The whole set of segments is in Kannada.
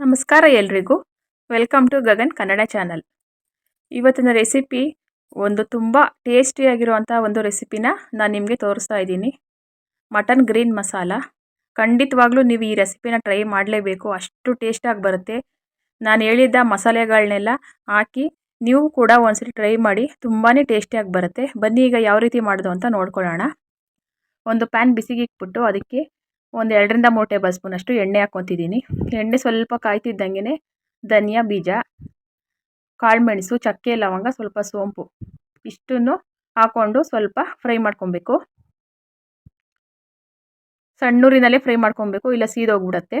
ನಮಸ್ಕಾರ ಎಲ್ರಿಗೂ. Welcome to Gagan Kannada channel ಇವತ್ತಿನ ರೆಸಿಪಿ ಒಂದು ತುಂಬ ಟೇಸ್ಟಿಯಾಗಿರುವಂಥ ಒಂದು ರೆಸಿಪಿನ ನಾನು ನಿಮಗೆ ತೋರಿಸ್ತಾ ಇದ್ದೀನಿ. ಮಟನ್ ಗ್ರೀನ್ ಮಸಾಲ ಖಂಡಿತವಾಗ್ಲೂ ನೀವು ಈ ರೆಸಿಪಿನ ಟ್ರೈ ಮಾಡಲೇಬೇಕು. ಅಷ್ಟು ಟೇಸ್ಟಾಗಿ ಬರುತ್ತೆ. ನಾನು ಹೇಳಿದ್ದ ಮಸಾಲೆಗಳನ್ನೆಲ್ಲ ಹಾಕಿ ನೀವು ಕೂಡ ಒಂದ್ಸರಿ ಟ್ರೈ ಮಾಡಿ ತುಂಬಾ ಟೇಸ್ಟಿಯಾಗಿ ಬರುತ್ತೆ. ಬನ್ನಿ ಈಗ ಯಾವ ರೀತಿ ಮಾಡೋದು ಅಂತ ನೋಡ್ಕೊಳ್ಳೋಣ. ಒಂದು ಪ್ಯಾನ್ ಬಿಸಿಗಿಟ್ಬಿಟ್ಟು ಅದಕ್ಕೆ ಒಂದು ಎರಡರಿಂದ ಮೂರು ಟೇಬಲ್ ಸ್ಪೂನಷ್ಟು ಎಣ್ಣೆ ಹಾಕ್ಕೊತಿದ್ದೀನಿ. ಎಣ್ಣೆ ಸ್ವಲ್ಪ ಕಾಯ್ತಿದ್ದಂಗೆ ಧನಿಯಾ, ಬೀಜ ಕಾಳುಮೆಣಸು ಚಕ್ಕೆ, ಲವಂಗ, ಸ್ವಲ್ಪ ಸೋಂಪು ಇಷ್ಟನ್ನು ಹಾಕ್ಕೊಂಡು ಸ್ವಲ್ಪ ಫ್ರೈ ಮಾಡ್ಕೊಬೇಕು. ಸಣ್ಣೂರಿನಲ್ಲೇ ಫ್ರೈ ಮಾಡ್ಕೊಬೇಕು, ಇಲ್ಲ ಸೀದೋಗ್ಬಿಡತ್ತೆ.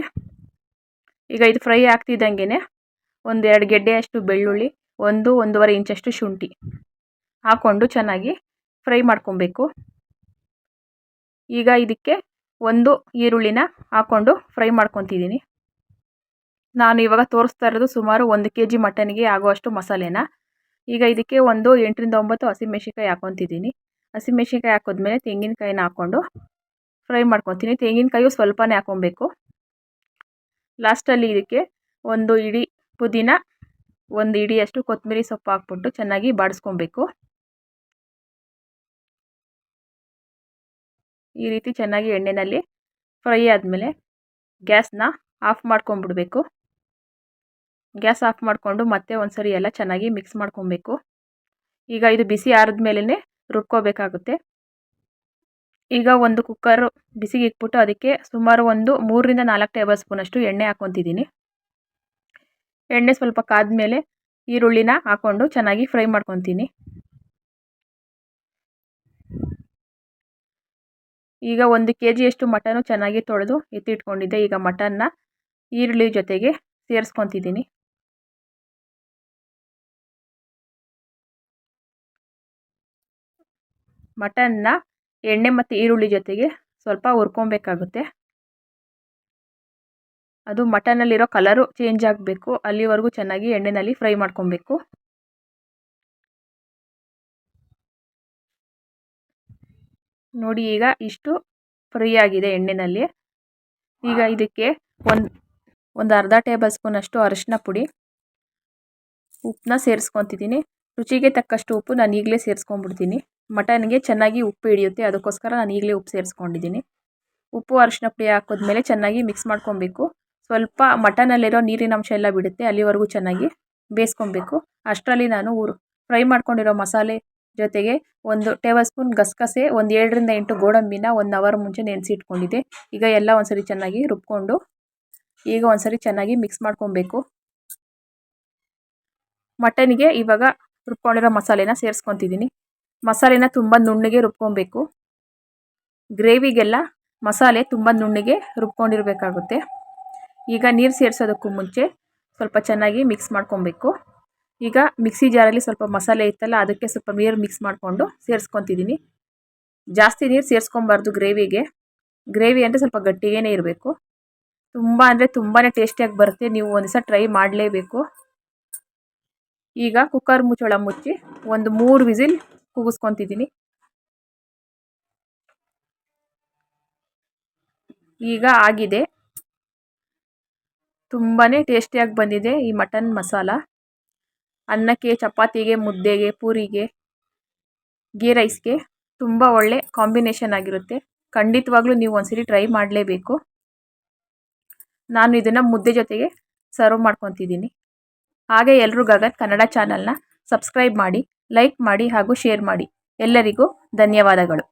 ಈಗ ಇದು ಫ್ರೈ ಆಗ್ತಿದ್ದಂಗೆ ಒಂದು ಎರಡು ಗೆಡ್ಡೆಯಷ್ಟು ಬೆಳ್ಳುಳ್ಳಿ, ಒಂದು ಒಂದೂವರೆ ಇಂಚಷ್ಟು ಶುಂಠಿ ಹಾಕ್ಕೊಂಡು ಚೆನ್ನಾಗಿ ಫ್ರೈ ಮಾಡ್ಕೊಬೇಕು. ಈಗ ಇದಕ್ಕೆ ಒಂದು ಈರುಳ್ಳಿನ ಹಾಕ್ಕೊಂಡು ಫ್ರೈ ಮಾಡ್ಕೊತಿದ್ದೀನಿ. ನಾನು ಇವಾಗ ತೋರಿಸ್ತಾ ಇರೋದು ಸುಮಾರು ಒಂದು ಕೆ ಜಿ ಮಟನ್ಗೆ ಆಗುವಷ್ಟು ಮಸಾಲೆನ. ಈಗ ಇದಕ್ಕೆ ಒಂದು ಎಂಟರಿಂದ ಒಂಬತ್ತು ಹಸಿಮೆಣ್ಸಿನ್ಕಾಯಿ ಹಾಕ್ಕೊತಿದ್ದೀನಿ ಹಸಿಮೆಣ್ಸಿನ್ಕಾಯಿ ಹಾಕಿದ್ಮೇಲೆ ತೆಂಗಿನಕಾಯಿನ ಹಾಕ್ಕೊಂಡು ಫ್ರೈ ಮಾಡ್ಕೊತೀನಿ. ತೆಂಗಿನಕಾಯಿಯು ಸ್ವಲ್ಪನೇ ಹಾಕ್ಕೊಬೇಕು ಲಾಸ್ಟಲ್ಲಿ ಇದಕ್ಕೆ ಒಂದು ಇಡೀ ಪುದೀನ, ಒಂದು ಇಡಿಯಷ್ಟು ಕೊತ್ತಂಬರಿ ಸೊಪ್ಪು ಹಾಕ್ಬಿಟ್ಟು ಚೆನ್ನಾಗಿ ಬಾಡಿಸ್ಕೊಬೇಕು. ಈ ರೀತಿ ಚೆನ್ನಾಗಿ ಎಣ್ಣೆಯಲ್ಲಿ ಫ್ರೈ ಆದಮೇಲೆ ಗ್ಯಾಸ್ನ ಆಫ್ ಮಾಡ್ಕೊಂಬಿಡಬೇಕು. ಗ್ಯಾಸ್ ಆಫ್ ಮಾಡಿಕೊಂಡು ಮತ್ತೆ ಒಂದು ಸರಿ ಎಲ್ಲ ಚೆನ್ನಾಗಿ ಮಿಕ್ಸ್ ಮಾಡ್ಕೊಬೇಕು. ಈಗ ಇದು ಬಿಸಿ ಆರಿದ್ಮೇಲೆ ರುಬ್ಕೋಬೇಕಾಗುತ್ತೆ. ಈಗ ಒಂದು ಕುಕ್ಕರು ಬಿಸಿಗೆ ಇಕ್ಬಿಟ್ಟು ಅದಕ್ಕೆ ಸುಮಾರು ಒಂದು ಮೂರರಿಂದ ನಾಲ್ಕು ಟೇಬಲ್ ಸ್ಪೂನಷ್ಟು ಎಣ್ಣೆ ಹಾಕ್ಕೊತಿದ್ದೀನಿ. ಎಣ್ಣೆ ಸ್ವಲ್ಪ ಕಾದ ಮೇಲೆ ಈರುಳ್ಳಿನ ಹಾಕ್ಕೊಂಡು ಚೆನ್ನಾಗಿ ಫ್ರೈ ಮಾಡ್ಕೊತೀನಿ. ಈಗ ಒಂದು ಕೆ ಜಿಯಷ್ಟು ಮಟನು ಚೆನ್ನಾಗಿ ತೊಳೆದು ಎತ್ತಿಟ್ಕೊಂಡಿದ್ದೆ. ಈಗ ಮಟನ್ನ ಈರುಳ್ಳಿ ಜೊತೆಗೆ ಸೇರಿಸ್ಕೊತಿದ್ದೀನಿ. ಮಟನ್ನ ಎಣ್ಣೆ ಮತ್ತು ಈರುಳ್ಳಿ ಜೊತೆಗೆ ಸ್ವಲ್ಪ ಹುರ್ಕೊಬೇಕಾಗುತ್ತೆ. ಅದು ಮಟನಲ್ಲಿರೋ ಕಲರು ಚೇಂಜ್ ಆಗಬೇಕು. ಅಲ್ಲಿವರೆಗೂ ಚೆನ್ನಾಗಿ ಎಣ್ಣೆಯಲ್ಲಿ ಫ್ರೈ ಮಾಡ್ಕೊಬೇಕು. ನೋಡಿ ಈಗ ಇಷ್ಟು ಫ್ರೈ ಆಗಿದೆ ಎಣ್ಣೆಯಲ್ಲಿ ಈಗ ಇದಕ್ಕೆ ಒಂದು ಒಂದು ಅರ್ಧ ಟೇಬಲ್ ಸ್ಪೂನಷ್ಟು ಅರಿಶಿನ ಪುಡಿ. ಉಪ್ಪನ್ನ ಸೇರಿಸ್ಕೊತಿದ್ದೀನಿ. ರುಚಿಗೆ ತಕ್ಕಷ್ಟು ಉಪ್ಪು ನಾನು ಈಗಲೇ ಸೇರಿಸ್ಕೊಂಡ್ಬಿಡ್ತೀನಿ ಮಟನ್ಗೆ ಚೆನ್ನಾಗಿ ಉಪ್ಪು ಹಿಡಿಯುತ್ತೆ ಅದಕ್ಕೋಸ್ಕರ ನಾನು ಈಗಲೇ ಉಪ್ಪು ಸೇರಿಸ್ಕೊಂಡಿದ್ದೀನಿ. ಉಪ್ಪು ಅರಿಶಿನ ಪುಡಿ ಹಾಕಿದ್ಮೇಲೆ ಚೆನ್ನಾಗಿ ಮಿಕ್ಸ್ ಮಾಡ್ಕೊಬೇಕು. ಸ್ವಲ್ಪ ಮಟನಲ್ಲಿರೋ ನೀರಿನ ಅಂಶ ಎಲ್ಲ ಬಿಡುತ್ತೆ ಅಲ್ಲಿವರೆಗೂ ಚೆನ್ನಾಗಿ ಬೇಯಿಸ್ಕೊಬೇಕು. ಅಷ್ಟರಲ್ಲಿ ನಾನು ಊರು ಫ್ರೈ ಮಾಡ್ಕೊಂಡಿರೋ ಮಸಾಲೆ ಜೊತೆಗೆ ಒಂದು ಟೇಬಲ್ ಸ್ಪೂನ್ ಗಸಗಸೆ, ಒಂದು ಏಳರಿಂದ ಎಂಟು ಗೋಡಂಬಿನ ಒಂದು ಅವರ್ ಮುಂಚೆ ನೆನೆಸಿಟ್ಕೊಂಡಿದ್ದೆ. ಈಗ ಎಲ್ಲ ಒಂದ್ಸರಿ ಚೆನ್ನಾಗಿ ರುಬ್ಕೊಂಡು, ಈಗ ಒಂದ್ಸರಿ ಚೆನ್ನಾಗಿ ಮಿಕ್ಸ್ ಮಾಡ್ಕೊಬೇಕು. ಮಟನ್ಗೆ ಇವಾಗ ರುಬ್ಕೊಂಡಿರೋ ಮಸಾಲೆನ ಸೇರಿಸ್ಕೊತಿದ್ದೀನಿ. ಮಸಾಲೆನ ತುಂಬ ನುಣ್ಣಗೆ ರುಬ್ಕೊಬೇಕು. ಗ್ರೇವಿಗೆಲ್ಲ ಮಸಾಲೆ ತುಂಬ ನುಣ್ಣಗೆ ರುಬ್ಕೊಂಡಿರಬೇಕಾಗುತ್ತೆ. ಈಗ ನೀರು ಸೇರಿಸೋದಕ್ಕೂ ಮುಂಚೆ ಸ್ವಲ್ಪ ಚೆನ್ನಾಗಿ ಮಿಕ್ಸ್ ಮಾಡ್ಕೊಬೇಕು. ಈಗ ಮಿಕ್ಸಿ ಜಾರಲ್ಲಿ ಸ್ವಲ್ಪ ಮಸಾಲೆ ಇತ್ತಲ್ಲ, ಅದಕ್ಕೆ ಸ್ವಲ್ಪ ನೀರು ಮಿಕ್ಸ್ ಮಾಡಿಕೊಂಡು ಸೇರಿಸ್ಕೊತಿದ್ದೀನಿ ಜಾಸ್ತಿ ನೀರು ಸೇರಿಸ್ಕೊಬಾರ್ದು ಗ್ರೇವಿಗೆ. ಗ್ರೇವಿ ಅಂದರೆ ಸ್ವಲ್ಪ ಗಟ್ಟಿಗೇ ಇರಬೇಕು. ತುಂಬ ಅಂದರೆ ತುಂಬಾ ಟೇಸ್ಟಿಯಾಗಿ ಬರುತ್ತೆ, ನೀವು ಒಂದು ದಿವಸ ಟ್ರೈ ಮಾಡಲೇಬೇಕು. ಈಗ ಕುಕ್ಕರ್ ಮುಚ್ಚಳ ಮುಚ್ಚಿ ಒಂದು ಮೂರು ವಿಸಿಲ್ ಕೂಗಿಸ್ಕೊತಿದ್ದೀನಿ ಈಗ ಆಗಿದೆ. ತುಂಬಾ ಟೇಸ್ಟಿಯಾಗಿ ಬಂದಿದೆ ಈ ಮಟನ್ ಮಸಾಲ. ಅನ್ನಕ್ಕೆ, ಚಪಾತಿಗೆ, ಮುದ್ದೆಗೆ, ಪೂರಿಗೆ ಗೀ ರೈಸ್ಗೆ ತುಂಬ ಒಳ್ಳೆ ಕಾಂಬಿನೇಷನ್ ಆಗಿರುತ್ತೆ. ಖಂಡಿತವಾಗ್ಲೂ ನೀವು ಒಂದ್ಸರಿ ಟ್ರೈ ಮಾಡಲೇಬೇಕು. ನಾನು ಇದನ್ನು ಮುದ್ದೆ ಜೊತೆಗೆ ಸರ್ವ್ ಮಾಡ್ಕೊತಿದ್ದೀನಿ. ಹಾಗೆ ಎಲ್ಲರೂ ಗಗನ್ ಕನ್ನಡ ಚಾನಲ್ನ ಸಬ್ಸ್ಕ್ರೈಬ್ ಮಾಡಿ ಲೈಕ್ ಮಾಡಿ ಹಾಗೂ ಶೇರ್ ಮಾಡಿ. ಎಲ್ಲರಿಗೂ ಧನ್ಯವಾದಗಳು.